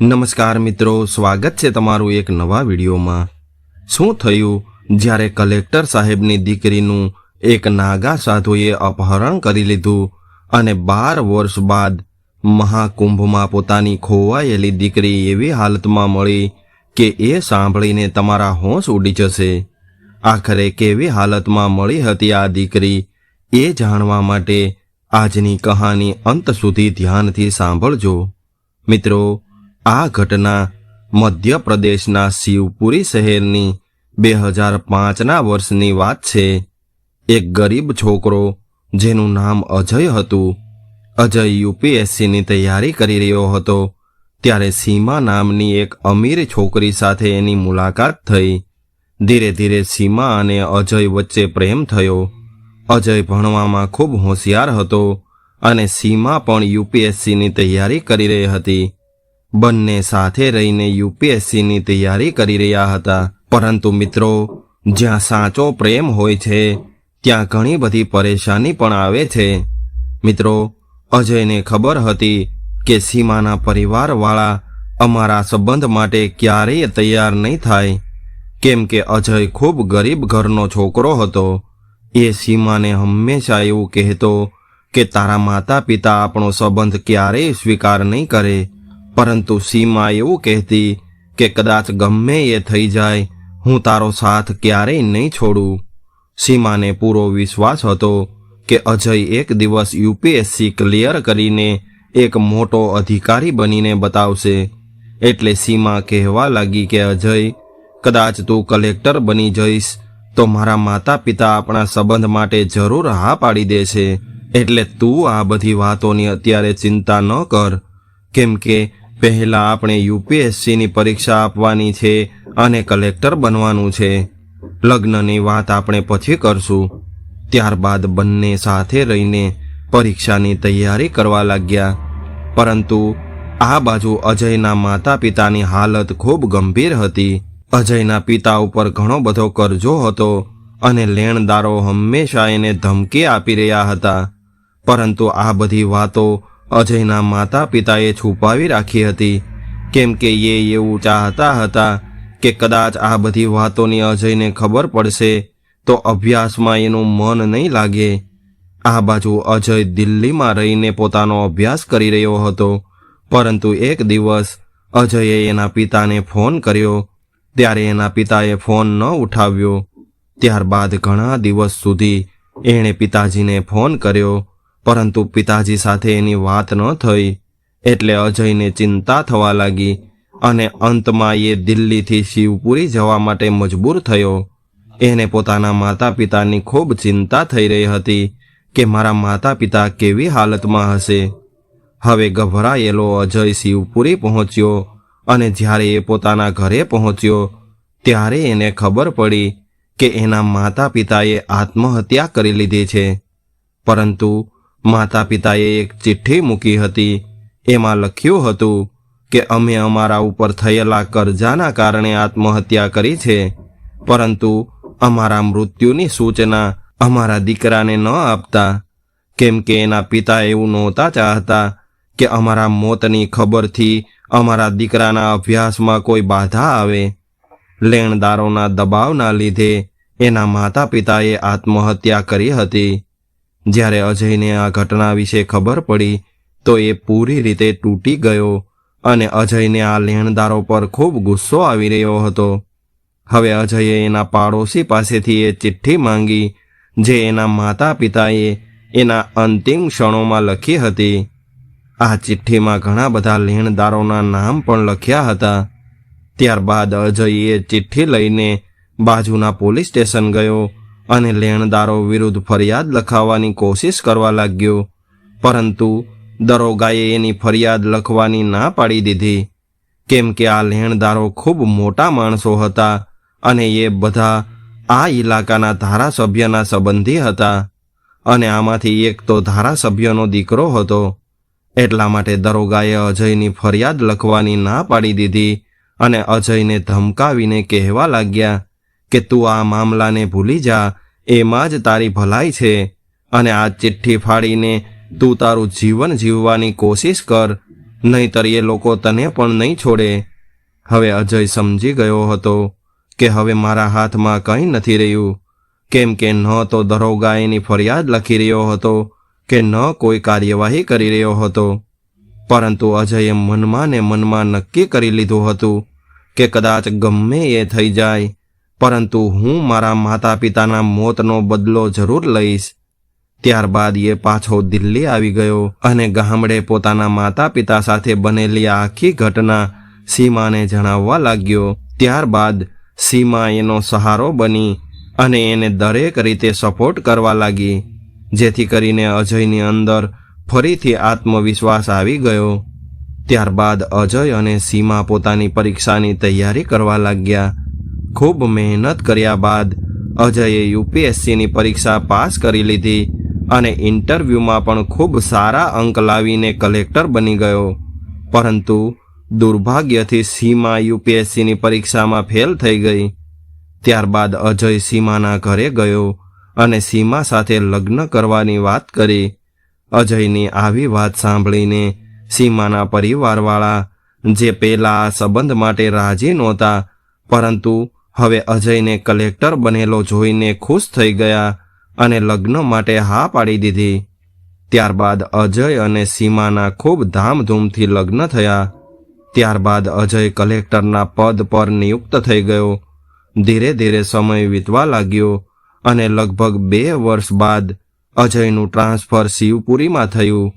નમસ્કાર મિત્રો, સ્વાગત છે તમારું એક નવા વિડીયોમાં. શું થયું? જ્યારે કલેક્ટર સાહેબની દીકરીનું એક નાગા સાધુએ અપહરણ કરી લીધું અને બાર વર્ષ બાદ મહાકુંભમાં પોતાની ખોવાયેલી દીકરી એવી હાલતમાં મળી કે એ સાંભળીને તમારા હોશ ઉડી જશે. આખરે કેવી હાલતમાં મળી હતી આ દીકરી એ જાણવા માટે આજની કહાની અંત સુધી ધ્યાનથી સાંભળજો. મિત્રો આ ઘટના મધ્યપ્રદેશના શિવપુરી શહેરની બે હજાર પાંચના વર્ષની વાત છે. એક ગરીબ છોકરો જેનું નામ અજય હતું, અજય યુપીએસસીની તૈયારી કરી રહ્યો હતો, ત્યારે સીમા નામની એક અમીર છોકરી સાથે એની મુલાકાત થઈ. ધીરે ધીરે સીમા અને અજય વચ્ચે પ્રેમ થયો. અજય ભણવામાં ખૂબ હોશિયાર હતો અને સીમા પણ યુપીએસસીની તૈયારી કરી રહી હતી. બંને સાથે રહીને યુપીએસસીની તૈયારી કરી રહ્યા હતા. પરંતુ મિત્રો, જ્યાં સાચો પ્રેમ હોય છે, ત્યાં ઘણી બધી પરેશાની પણ આવે છે. મિત્રો, અજયને ખબર હતી કે સીમાના પરિવારવાળા અમારા સંબંધ માટે ક્યારેય તૈયાર નહીં થાય. કેમ કે અજય ખૂબ ગરીબ ઘરનો છોકરો હતો. એ સીમાને હંમેશા એવું કહેતો કે તારા માતા પિતા આપણો સંબંધ ક્યારેય સ્વીકાર નહીં કરે. પરંતુ સીમા એવું કહેતી કે કદાચ ગમે એ થઈ જાય, હું તારો સાથ ક્યારેય નહીં છોડું. સીમાને પૂરો વિશ્વાસ હતો કે અજય એક દિવસ યુપીએસસી ક્લિયર કરીને એક મોટો અધિકારી બનીને બતાવશે. એટલે સીમા કહેવા લાગી કે અજય, કદાચ તું કલેક્ટર બની જઈશ, તો મારા માતા પિતા આપણા સંબંધ માટે જરૂર હા પાડી દેશે એટલે તું આ બધી વાતોની અત્યારે ચિંતા ન કર. કેમ કે પહેલા આપણે યુપીએસસીની પરીક્ષા આપવાની છે અને કલેક્ટર બનવાનું છે. લગ્નની વાત આપણે પછી કરશું. ત્યારબાદ બંને સાથે રહીને પરીક્ષાની તૈયારી કરવા લાગ્યા. પરંતુ આ બાજુ અજયના માતા પિતાની હાલત ખૂબ ગંભીર હતી. અજયના પિતા ઉપર ઘણો બધો કરજો હતો અને લેણદારો હંમેશા એને ધમકી આપી રહ્યા હતા. પરંતુ આ બધી વાતો અજયના માતા પિતાએ છુપાવી રાખી હતી. કેમ કે એ એવું ચાહતા હતા કે કદાચ આ બધી વાતોની અજયને ખબર પડશે, તો અભ્યાસમાં એનું મન નહીં લાગે. આ બાજુ અજય દિલ્હીમાં રહીને પોતાનો અભ્યાસ કરી રહ્યો હતો. પરંતુ એક દિવસ અજયે એના પિતાને ફોન કર્યો. ત્યારે એના પિતાએ ફોન ન ઉઠાવ્યો. ત્યારબાદ ઘણા દિવસ સુધી એણે પિતાજીને ફોન કર્યો. પરંતુ પિતાજી સાથે એની વાત ન થઈ એટલે અજયને ચિંતા થવા લાગી અને અંતમાં એ દિલ્હીથી શિવપુરી જવા માટે મજબૂર થયો. એને પોતાના માતા પિતાની ખૂબ ચિંતા થઈ રહી હતી કે મારા માતા પિતા કેવી હાલતમાં હશે. હવે ગભરાયેલો અજય શિવપુરી પહોંચ્યો અને જ્યારે એ પોતાના ઘરે પહોંચ્યો ત્યારે એને ખબર પડી કે એના માતા પિતાએ આત્મહત્યા કરી લીધી છે. પરંતુ માતા પિતાએ એક ચિઠ્ઠી મૂકી હતી. એમાં લખ્યું હતું કે, અમે અમારા ઉપર થયેલા કરજાના કારણે આત્મહત્યા કરી છે. પરંતુ અમારા મૃત્યુની સૂચના અમારા દીકરાને ન આપતા. કેમ કે એના પિતા એવું નહોતા ચાહતા કે અમારા મોતની ખબરથી અમારા દીકરાના અભ્યાસમાં કોઈ બાધા આવે. લેણદારોના દબાવના લીધે એના માતા પિતાએ આત્મહત્યા કરી હતી. જ્યારે અજયને આ ઘટના વિશે ખબર પડી, તો એ પૂરી રીતે તૂટી ગયો અને અજયને આ લેણદારો પર ખૂબ ગુસ્સો આવી રહ્યો હતો. હવે અજયે એના પાડોશી પાસેથી એ ચિઠ્ઠી માંગી, જે એના માતા પિતાએ એના અંતિમ ક્ષણોમાં લખી હતી. આ ચિઠ્ઠીમાં ઘણા બધા લેણદારોના નામ પણ લખ્યા હતા. ત્યારબાદ અજયે ચિઠ્ઠી લઈને બાજુના પોલીસ સ્ટેશન ગયો અને લેણદારો વિરુદ્ધ ફરિયાદ લખાવવાની કોશિશ કરવા લાગ્યો. પરંતુ દરોગાએ એની ફરિયાદ લખવાની ના પાડી દીધી. કેમ કે આ લેણદારો ખૂબ મોટા માણસો હતા અને એ બધા આ ઇલાકાના ધારાસભ્યના સંબંધી હતા. અને આમાંથી એક તો ધારાસભ્યનો દીકરો હતો. એટલા માટે દરોગાએ અજયની ફરિયાદ લખવાની ના પાડી દીધી અને અજયને ધમકાવીને કહેવા લાગ્યા કે તું આ મામલાને ભૂલી જા, એમાં જ તારી ભલાઈ છે. અને આ ચિઠ્ઠી ફાડીને તું તારું જીવન જીવવાની કોશિશ કર, નહીતર એ લોકો તને પણ નહીં છોડે. હવે અજય સમજી ગયો હતો કે હવે મારા હાથમાં કંઈ નથી રહ્યું. કેમ કે ન તો દરોગા એની ફરિયાદ લખી રહ્યો હતો કે ન કોઈ કાર્યવાહી કરી રહ્યો હતો. પરંતુ અજયે મનમાં ને મનમાં નક્કી કરી લીધું હતું કે કદાચ ગમે એ થઈ જાય પરંતુ હું મારા માતા પિતાના મોતનો બદલો જરૂર લઈશ. ત્યારબાદ એ પાછો દિલ્હી આવી ગયો અને ગામડે પોતાના માતા પિતા સાથે બનેલી આખી ઘટના સીમાને જણાવવા લાગ્યો. ત્યારબાદ સીમા એનો સહારો બની અને એને દરેક રીતે સપોર્ટ કરવા લાગી, જેથી કરીને અજયની અંદર ફરીથી આત્મવિશ્વાસ આવી ગયો. ત્યારબાદ અજય અને સીમા પોતાની પરીક્ષાની તૈયારી કરવા લાગ્યા. ખૂબ મહેનત કર્યા બાદ અજયે યુપીએસસીની પરીક્ષા પાસ કરી લીધી અને ઇન્ટરવ્યૂમાં પણ ખૂબ સારા અંક લાવીને કલેક્ટર બની ગયો. પરંતુ દુર્ભાગ્યથી સીમા યુપીએસસીની પરીક્ષામાં ફેલ થઈ ગઈ. ત્યારબાદ અજય સીમાના ઘરે ગયો અને સીમા સાથે લગ્ન કરવાની વાત કરી. અજયની આવી વાત સાંભળીને સીમાના પરિવારવાળા જે પહેલા આ સંબંધ માટે રાજી નહોતા, પરંતુ હવે અજયને કલેક્ટર બનેલો જોઈને ખુશ થઈ ગયા અને લગ્ન માટે હા પાડી દીધી. ત્યારબાદ અજય અને સીમાના ખૂબ ધામધૂમથી લગ્ન થયા. ત્યારબાદ અજય કલેક્ટરના પદ પર નિયુક્ત થઈ ગયો. ધીરે ધીરે સમય વીતવા લાગ્યો અને લગભગ બે વર્ષ બાદ અજયનું ટ્રાન્સફર શિવપુરીમાં થયું.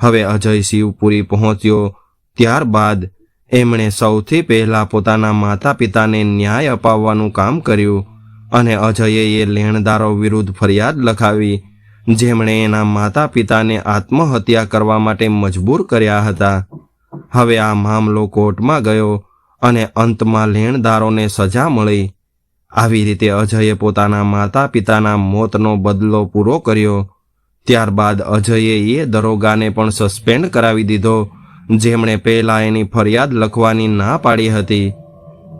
હવે અજય શિવપુરી પહોંચ્યો. ત્યારબાદ એમણે સૌથી પહેલા પોતાના માતા પિતાને ન્યાય અપાવવાનું કામ કર્યું અને અજયે એ લેણદારો વિરુદ્ધ ફરિયાદ લખાવી, જેમણે એના માતા પિતાને આત્મહત્યા કરવા માટે મજબૂર કર્યા હતા. હવે આ મામલો કોર્ટમાં ગયો અને અંતમાં લેણદારોને સજા મળી. આવી રીતે અજયે પોતાના માતા પિતાના મોતનો બદલો પૂરો કર્યો. ત્યારબાદ અજયે એ દરોગાને પણ સસ્પેન્ડ કરાવી દીધો જેમણે પહેલા એની ફરિયાદ લખવાની ના પાડી હતી.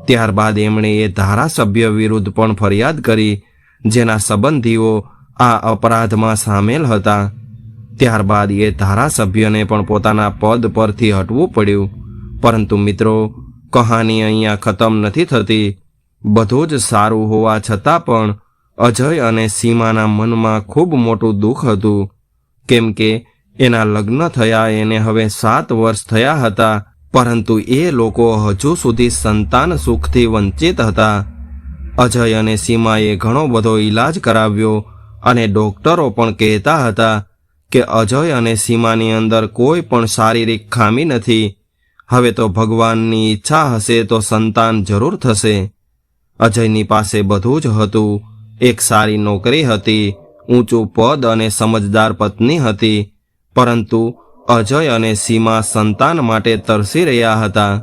ત્યારબાદ એમણે એ ધારાસભ્ય વિરુદ્ધ પણ ફરિયાદ કરી, જેના સંબંધીઓ આ અપરાધમાં સામેલ હતા. ત્યારબાદ એ ધારાસભ્યને પણ પોતાના પદ પરથી હટવું પડ્યું. પરંતુ મિત્રો, કહાની અહીંયા ખતમ નથી થતી. બધું જ સારું હોવા છતાં પણ અજય અને સીમાના મનમાં ખૂબ મોટું દુઃખ હતું. કેમ કે એના લગ્ન થયા, એને હવે સાત વર્ષ થયા હતા, પરંતુ એ લોકો હજુ સુધી સંતાન સુખથી વંચિત હતા. અજય અને સીમાએ ઘણો બધો ઈલાજ કરાવ્યો અને ડોક્ટરો પણ કહેતા હતા કે અજય અને સીમાની અંદર કોઈ પણ શારીરિક ખામી નથી. હવે તો ભગવાનની ઈચ્છા હશે તો સંતાન જરૂર થશે. અજયની પાસે બધું જ હતું. એક સારી નોકરી હતી, ઊંચું પદ અને સમજદાર પત્ની હતી. પરંતુ અજય અને સીમા સંતાન માટે તરસી રહ્યા હતા.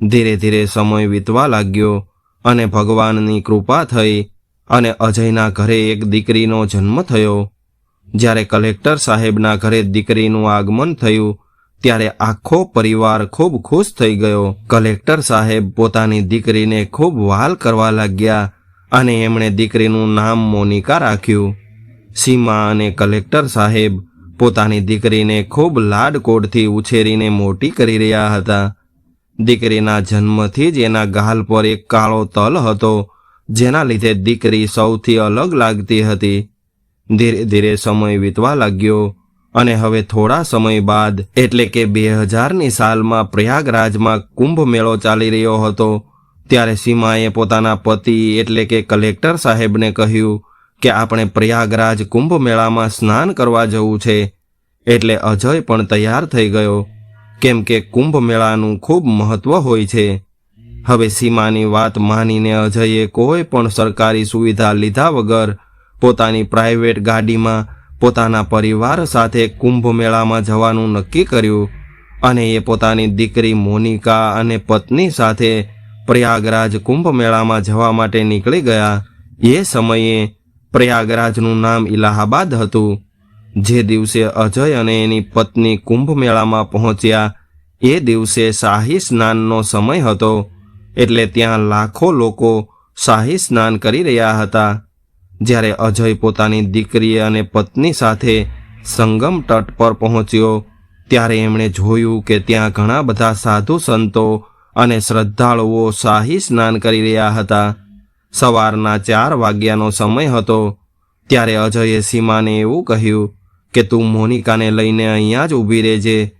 ધીરે ધીરે સમય વીતવા લાગ્યો અને ભગવાનની કૃપા થઈ અને અજયના ઘરે એક દીકરીનો જન્મ થયો. જ્યારે કલેક્ટર સાહેબના ઘરે દીકરીનું આગમન થયું, ત્યારે આખો પરિવાર ખૂબ ખુશ થઈ ગયો. કલેક્ટર સાહેબ પોતાની દીકરીને ખૂબ વહાલ કરવા લાગ્યા અને એમણે દીકરીનું નામ મોનિકા રાખ્યું. સીમા અને કલેક્ટર સાહેબ પોતાની દીકરીને ખૂબ લાડકોડથી ઉછેરીને મોટી કરી રહ્યા હતા. દીકરીના જન્મથી જ એના ગાલ પર એક કાળો તલ હતો, જેના લીધે દીકરી સૌથી અલગ લાગતી હતી. ધીરે ધીરે સમય વીતવા લાગ્યો અને હવે થોડા સમય બાદ, એટલે કે બે હજારની સાલમાં પ્રયાગરાજમાં કુંભ મેળો ચાલી રહ્યો હતો, ત્યારે સીમાએ પોતાના પતિ એટલે કે કલેક્ટર સાહેબને કહ્યું કે આપણે પ્રયાગરાજ કુંભ મેળામાં સ્નાન કરવા જવું છે એટલે અજય પણ તૈયાર થઈ ગયો. કેમ કે કુંભ મેળાનું ખૂબ મહત્વ હોય છે. હવે સીમાની વાત માનીને અજયે કોઈ પણ સરકારી સુવિધા લીધા વગર પોતાની પ્રાઇવેટ ગાડીમાં પોતાના પરિવાર સાથે કુંભ મેળામાં જવાનું નક્કી કર્યું અને એ પોતાની દીકરી મોનિકા અને પત્ની સાથે પ્રયાગરાજ કુંભ મેળામાં જવા માટે નીકળી ગયા. એ સમયે પ્રયાગરાજનું નામ ઇલાહાબાદ હતું. જે દિવસે અજય અને એની પત્ની કુંભ મેળામાં પહોંચ્યા, એ દિવસે શાહી સ્નાનનો સમય હતો, એટલે ત્યાં લાખો લોકો શાહી સ્નાન કરી રહ્યા હતા. જ્યારે અજય પોતાની દીકરી અને પત્ની સાથે સંગમ તટ પર પહોંચ્યો, ત્યારે એમણે જોયું કે ત્યાં ઘણા બધા સાધુ સંતો અને શ્રદ્ધાળુઓ શાહી સ્નાન કરી રહ્યા હતા. સવારના ચાર વાગ્યાનો સમય હતો. ત્યારે અજયે સીમાને એવું કહ્યું કે, તું મોનિકાને લઈને અહીંયા જ ઊભી રહેજે.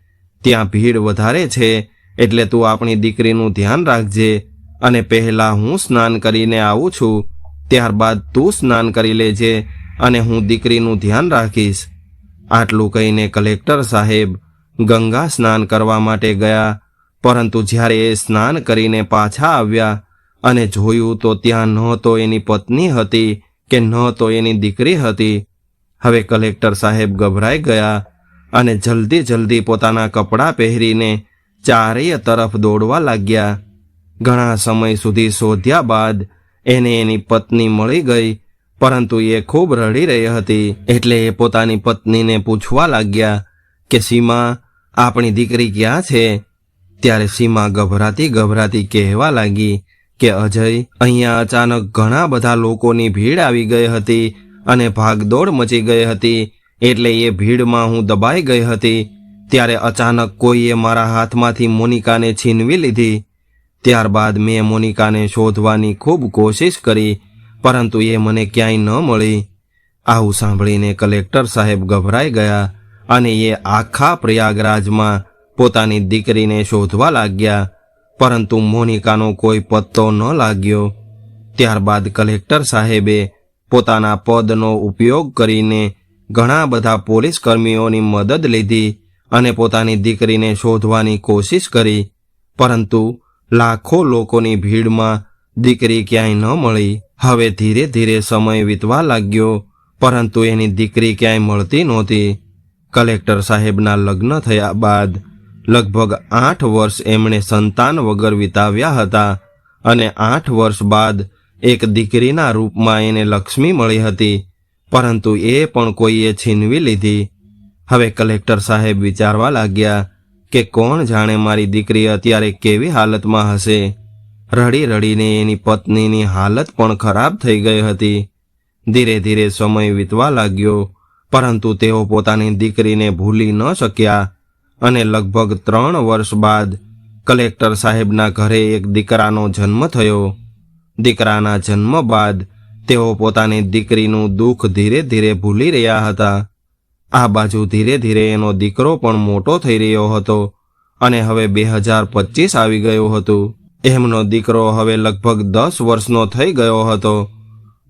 ત્યાં ભીડ વધારે છે, એટલે તું આપણી દીકરીનું ધ્યાન રાખજે. અને પહેલાં હું સ્નાન કરીને આવું છું. ત્યારબાદ તું સ્નાન કરી લેજે અને હું દીકરીનું ધ્યાન રાખીશ. આટલું કહીને કલેક્ટર સાહેબ ગંગા સ્નાન કરવા માટે ગયા. પરંતુ જ્યારે એ સ્નાન કરીને પાછા આવ્યા અને જોયું તો ત્યાં ન તો એની પત્ની હતી કે ન તો એની દીકરી હતી. હવે કલેક્ટર સાહેબ ગભરાઈ ગયા અને જલ્દી જલ્દી પોતાના કપડાં પહેરીને ચારેય તરફ દોડવા લાગ્યા. ઘણા સમય સુધી શોધ્યા બાદ એને એની પત્ની મળી ગઈ, પરંતુ એ ખૂબ રડી રહી હતી. એટલે એ પોતાની પત્નીને પૂછવા લાગ્યા કે, સીમા, આપણી દીકરી ક્યાં છે? ત્યારે સીમા ગભરાતી ગભરાતી કહેવા લાગી કે અજય અહીંયા અચાનક ઘણા બધા લોકોની ભીડ આવી ગઈ હતી અને ભાગદોડ મચી ગઈ હતી. એટલે એ ભીડમાં હું દબાઈ ગઈ હતી. ત્યારે અચાનક કોઈએ મારા હાથમાંથી મોનિકાને છીનવી લીધી. ત્યારબાદ મેં મોનિકાને શોધવાની ખૂબ કોશિશ કરી, પરંતુ એ મને ક્યાંય ન મળી. આવું સાંભળીને કલેક્ટર સાહેબ ગભરાઈ ગયા અને એ આખા પ્રયાગરાજમાં પોતાની દીકરીને શોધવા લાગ્યા. પરંતુ મોનિકાનો કોઈ પત્તો ન લાગ્યો. ત્યારબાદ કલેક્ટર સાહેબે પોતાના પદનો ઉપયોગ કરીને ઘણા બધા પોલીસ કર્મીઓની મદદ લીધી અને પોતાની દીકરીને શોધવાની કોશિશ કરી. પરંતુ લાખો લોકોની ભીડમાં દીકરી ક્યાંય ન મળી. હવે ધીરે ધીરે સમય વીતવા લાગ્યો, પરંતુ એની દીકરી ક્યાંય મળતી નહોતી. કલેક્ટર સાહેબના લગ્ન થયા બાદ લગભગ આઠ વર્ષ એમણે સંતાન વગર વિતાવ્યા હતા અને આઠ વર્ષ બાદ એક દીકરીના રૂપમાં એને લક્ષ્મી મળી હતી, પરંતુ એ પણ કોઈએ છીનવી લીધી. હવે કલેક્ટર સાહેબ વિચારવા લાગ્યા કે કોણ જાણે મારી દીકરી અત્યારે કેવી હાલતમાં હશે. રડી રડીને એની પત્નીની હાલત પણ ખરાબ થઈ ગઈ હતી. ધીરે ધીરે સમય વીતવા લાગ્યો, પરંતુ તેઓ પોતાની દીકરીને ભૂલી ન શક્યા. અને લગભગ ત્રણ વર્ષ બાદ કલેક્ટર સાહેબના ઘરે એક દીકરાનો જન્મ થયો. દીકરાના જન્મ બાદ તેઓ પોતાની દીકરીનું દુઃખ ધીરે ધીરે ભૂલી રહ્યા હતા. આ બાજુ ધીરે ધીરે એનો દીકરો પણ મોટો થઈ રહ્યો હતો અને હવે બે હજાર પચીસ આવી ગયું હતું. એમનો દીકરો હવે લગભગ દસ વર્ષનો થઈ ગયો હતો.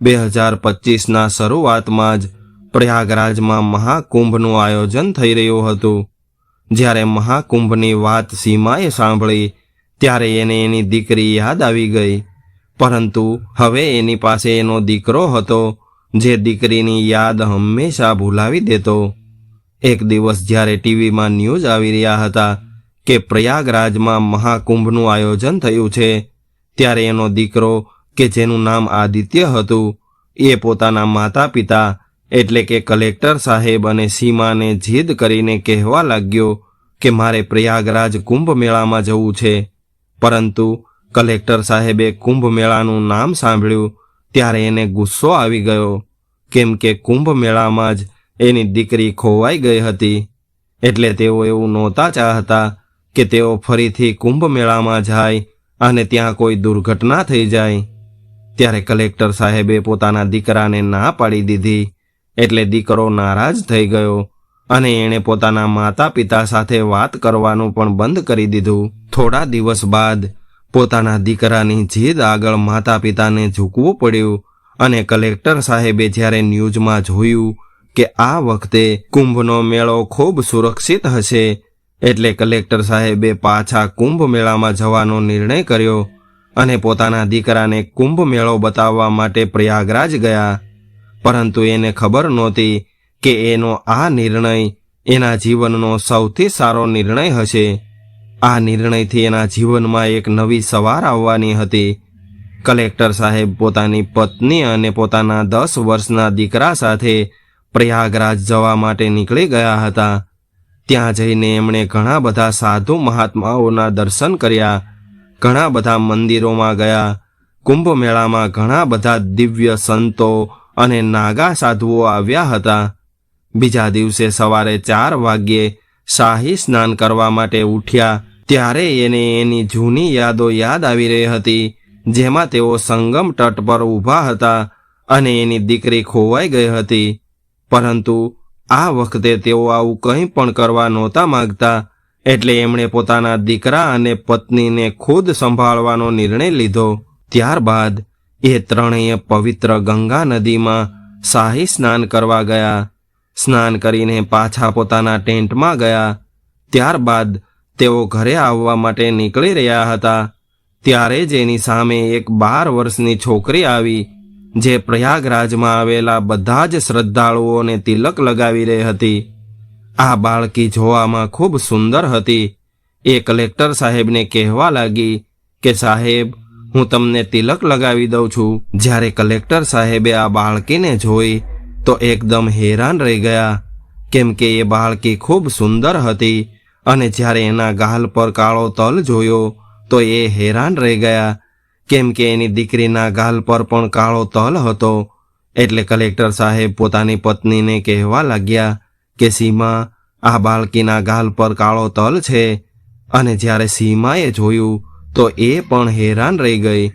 બે હજાર પચીસના શરૂઆતમાં જ પ્રયાગરાજમાં મહાકુંભનું આયોજન થઈ રહ્યું હતું. જ્યારે મહાકુંભની વાત સીમાએ સાંભળી, ત્યારે એને એની દીકરી યાદ આવી ગઈ. પરંતુ હવે એની પાસે એનો દીકરો હતો, જે દીકરીની યાદ હંમેશા ભૂલાવી દેતો. એક દિવસ જ્યારે ટીવીમાં ન્યૂઝ આવી રહ્યા હતા કે પ્રયાગરાજમાં મહાકુંભનું આયોજન થયું છે, ત્યારે એનો દીકરો, કે જેનું નામ આદિત્ય હતું, એ પોતાના માતા પિતા એટલે કે કલેક્ટર સાહેબ અને સીમાને જીદ કરીને કહેવા લાગ્યો કે મારે પ્રયાગરાજ કુંભ મેળામાં જવું છે. પરંતુ કલેક્ટર સાહેબે કુંભ મેળાનું નામ સાંભળ્યું, ત્યારે એને ગુસ્સો આવી ગયો, કેમ કે કુંભ મેળામાં જ એની દીકરી ખોવાઈ ગઈ હતી. એટલે તેઓ એવું નહોતા ચાહતા કે તેઓ ફરીથી કુંભ મેળામાં જાય અને ત્યાં કોઈ દુર્ઘટના થઈ જાય. ત્યારે કલેક્ટર સાહેબે પોતાના દીકરાને ના પાડી દીધી. એટલે દીકરો નારાજ થઈ ગયો અને એણે પોતાના માતા પિતા સાથે વાત કરવાનું પણ બંધ કરી દીધું. થોડા દિવસ બાદ પોતાના દીકરાની જીદ આગળ માતા પિતાને ઝૂકવું પડ્યું અને કલેક્ટર સાહેબે જ્યારે ન્યૂઝમાં જોયું કે આ વખતે કુંભનો મેળો ખૂબ સુરક્ષિત હશે, એટલે કલેક્ટર સાહેબે પાછા કુંભ મેળામાં જવાનો નિર્ણય કર્યો અને પોતાના દીકરાને કુંભ મેળો બતાવવા માટે પ્રયાગરાજ ગયા. પરંતુ એને ખબર નહોતી કે એનો આ નિર્ણય એના જીવનનો સૌથી સારો નિર્ણય હશે. આ નિર્ણયથી એના જીવનમાં એક નવી સવાર આવવાની હતી. કલેક્ટર સાહેબ પોતાની પત્ની અને પોતાના દસ વર્ષના દીકરા સાથે પ્રયાગરાજ જવા માટે નીકળી ગયા હતા. ત્યાં જઈને એમણે ઘણા બધા સાધુ મહાત્માઓના દર્શન કર્યા. ઘણા બધા મંદિરોમાં ગયા. કુંભ મેળામાં ઘણા બધા દિવ્ય સંતો અને નાગા સાધુઓ આવ્યા હતા. બીજા દિવસે સવારે ચાર વાગ્યે શાહી સ્નાન કરવા માટે ઉઠ્યા, ત્યારે એને એની જૂની યાદો યાદ આવી રહી હતી, જેમાં તેઓ સંગમ તટ પર ઊભા હતા અને એની દીકરી ખોવાઈ ગઈ હતી. પરંતુ આ વખતે તેઓ આવું કંઈ પણ કરવા નહોતા માંગતા, એટલે એમણે પોતાના દીકરા અને પત્નીને ખુદ સંભાળવાનો નિર્ણય લીધો. ત્યારબાદ એ ત્રણેય પવિત્ર ગંગા નદીમાં શાહી સ્નાન કરવા ગયા. સ્નાન કરીને પાછા પોતાના ટેન્ટમાં ગયા. ત્યારબાદ તેઓ ઘરે આવવા માટે નીકળી રહ્યા હતા. ત્યારે જ એની સામે એક બાર વર્ષની છોકરી આવી, જે પ્રયાગરાજમાં આવેલા બધા જ શ્રદ્ધાળુઓને તિલક લગાવી રહી હતી. આ બાળકી જોવામાં ખૂબ સુંદર હતી. એ કલેક્ટર સાહેબને કહેવા લાગી કે સાહેબ હું તમને તિલક લગાવી દઉં છું. જ્યારે કલેક્ટર સાહેબે આ બાળકીને જોઈ, તો એકદમ હેરાન રહી ગયા. કેમ કે એ બાળકી ખૂબ સુંદર હતી અને જ્યારે એના ગાલ પર કાળો તલ જોયો, તો એ હેરાન રહી ગયા. કેમ કે એની દીકરીના ગાલ પર પણ કાળો તલ હતો. એટલે કલેક્ટર સાહેબ પોતાની પત્નીને કહેવા લાગ્યા કે, સીમા, આ બાળકીના ગાલ પર કાળો તલ છે. અને જ્યારે સીમાએ જોયું તો એ પણ હેરાન રહી ગઈ.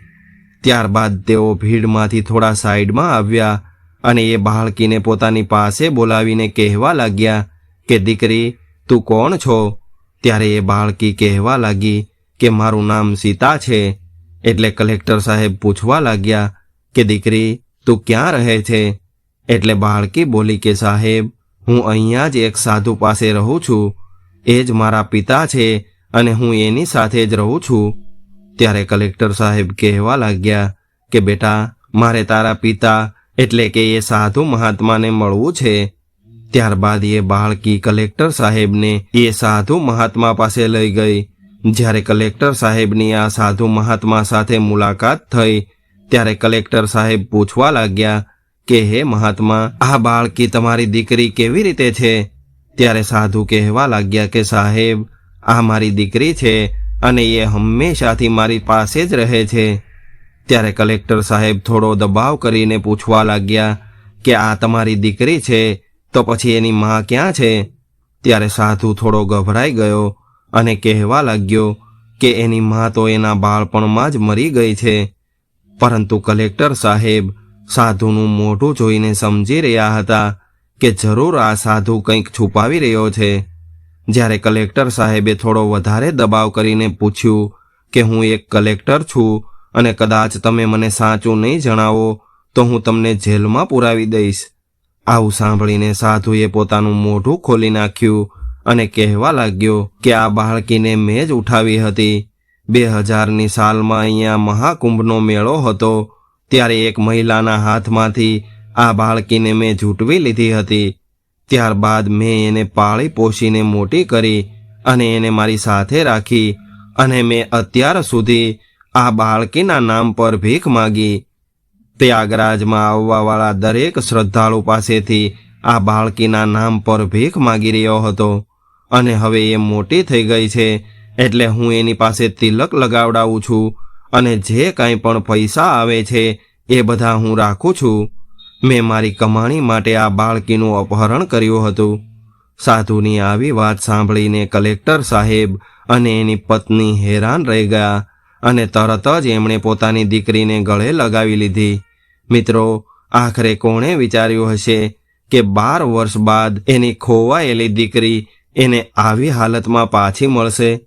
ત્યારબાદ તેઓ ભીડમાંથી થોડા સાઈડમાં આવ્યા અને એ બાળકીને પોતાની પાસે બોલાવીને કહેવા લાગ્યા કે, દીકરી, તું કોણ છો? ત્યારે એ બાળકી કહેવા લાગી કે, મારું નામ સીતા છે. એટલે કલેક્ટર સાહેબ પૂછવા લાગ્યા કે, દીકરી, તું ક્યાં રહે છે? એટલે બાળકી બોલી કે, સાહેબ, હું અહીંયા જ એક સાધુ પાસે રહું છું. એ જ મારા પિતા છે અને હું એની સાથે જ રહું છું. ત્યારે કલેક્ટર સાહેબ કહેવા લાગ્યા કે, બેટા, મારે તારા પિતા એટલે કે એ સાધુ મહાત્માને મળવું છે. ત્યારબાદ એ બાળકી કલેક્ટર સાહેબને એ સાધુ મહાત્મા પાસે લઈ ગઈ. જ્યારે કલેક્ટર સાહેબની આ સાધુ મહાત્મા સાથે મુલાકાત થઈ, ત્યારે કલેક્ટર સાહેબ પૂછવા લાગ્યા કે, હે મહાત્મા, આ બાળકી તમારી દીકરી કેવી રીતે છે? ત્યારે સાધુ કહેવા લાગ્યા કે, સાહેબ, આ મારી દીકરી છે. અને એ હંમેશાથી મારી પાસે જ રહે છે. ત્યારે કલેક્ટર સાહેબ થોડો દબાવ કરીને પૂછવા લાગ્યા કે આ તમારી દીકરી છે, તો પછી એની માં ક્યાં છે? ત્યારે સાધુ થોડો ગભરાઈ ગયો અને કહેવા લાગ્યો કે એની માં તો એના બાળપણમાં જ મરી ગઈ છે. પરંતુ કલેક્ટર સાહેબ સાધુનું મોઢું જોઈને સમજી રહ્યા હતા કે જરૂર આ સાધુ કંઈક છુપાવી રહ્યો છે. જ્યારે કલેક્ટર સાહેબે થોડો વધારે દબાવ કરીને પૂછ્યું કે હું એક કલેક્ટર છું અને કદાચ તમે મને સાચું નહીં જણાવો, તો હું તમને જેલમાં પુરાવી દઈશ. આવું સાંભળીને સાધુએ પોતાનું મોઢું ખોલી નાખ્યું અને કહેવા લાગ્યો કે આ બાળકીને મેં જ ઉઠાવી હતી. બે હજારની સાલમાં અહીંયા મહાકુંભનો મેળો હતો. ત્યારે એક મહિલાના હાથમાંથી આ બાળકીને મેં ઝૂંટવી લીધી હતી. ત્યારબાદ મેં એને પાળી પોષીને મોટી કરી અને એને મારી સાથે રાખી અને મેં અત્યાર સુધી આ બાળકીના નામ પર ભીખ માગી. પ્રયાગરાજમાં આવવાવાળા દરેક શ્રદ્ધાળુ પાસેથી આ બાળકીના નામ પર ભીખ માગી રહ્યો હતો અને હવે એ મોટી થઈ ગઈ છે એટલે હું એની પાસે તિલક લગાવડાવું છું અને જે કાંઈ પણ પૈસા આવે છે એ બધા હું રાખું છું. મેં મારી કમાણી માટે આ બાળકીનું અપહરણ કર્યું હતું. સાધુની આવી વાત સાંભળીને કલેક્ટર સાહેબ અને એની પત્ની હેરાન રહી ગયા અને તરત જ એમણે પોતાની દીકરીને ગળે લગાવી લીધી. મિત્રો, આખરે કોણે વિચાર્યું હશે કે બાર વર્ષ બાદ એની ખોવાયેલી દીકરી એને આવી હાલતમાં પાછી મળશે?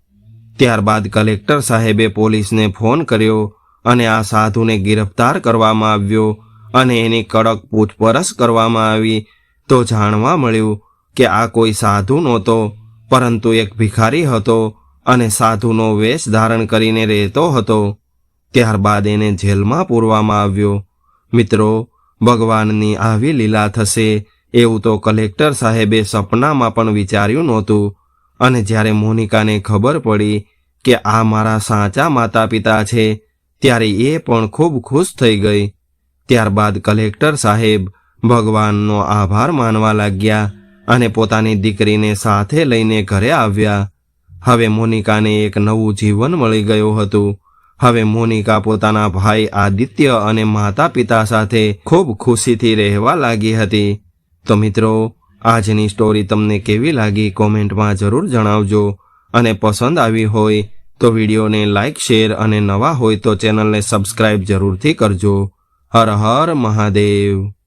ત્યારબાદ કલેક્ટર સાહેબે પોલીસને ફોન કર્યો અને આ સાધુને ગિરફ્તાર કરવામાં આવ્યો અને એની કડક પૂછપરછ કરવામાં આવી તો જાણવા મળ્યું કે આ કોઈ સાધુ નહોતો, પરંતુ એક ભિખારી હતો અને સાધુનો વેશ ધારણ કરીને રહેતો હતો. ત્યારબાદ એને જેલમાં પૂરવામાં આવ્યો. મિત્રો, ભગવાનની આવી લીલા થશે એવું તો કલેક્ટર સાહેબે સપનામાં પણ વિચાર્યું નહોતું. અને જ્યારે મોનિકાને ખબર પડી કે આ મારા સાચા માતા પિતા છે, ત્યારે એ પણ ખૂબ ખુશ થઈ ગઈ. ત્યારબાદ કલેક્ટર સાહેબ ભગવાનનો આભાર માનવા લાગ્યા અને પોતાની દીકરીને સાથે લઈને ઘરે આવ્યા. હવે મોનિકાને એક નવું જીવન મળી ગયું હતું. હવે મોનિકા પોતાના ભાઈ આદિત્ય અને માતા પિતા સાથે ખૂબ ખુશીથી રહેવા લાગી હતી. તો મિત્રો, આજની સ્ટોરી તમને કેવી લાગી કોમેન્ટમાં જરૂર જણાવજો. અને પસંદ આવી હોય તો વિડીયોને લાઇક શેર અને નવા હોય તો ચેનલને સબસ્ક્રાઇબ જરૂરથી કરજો. હર હર મહાદેવ.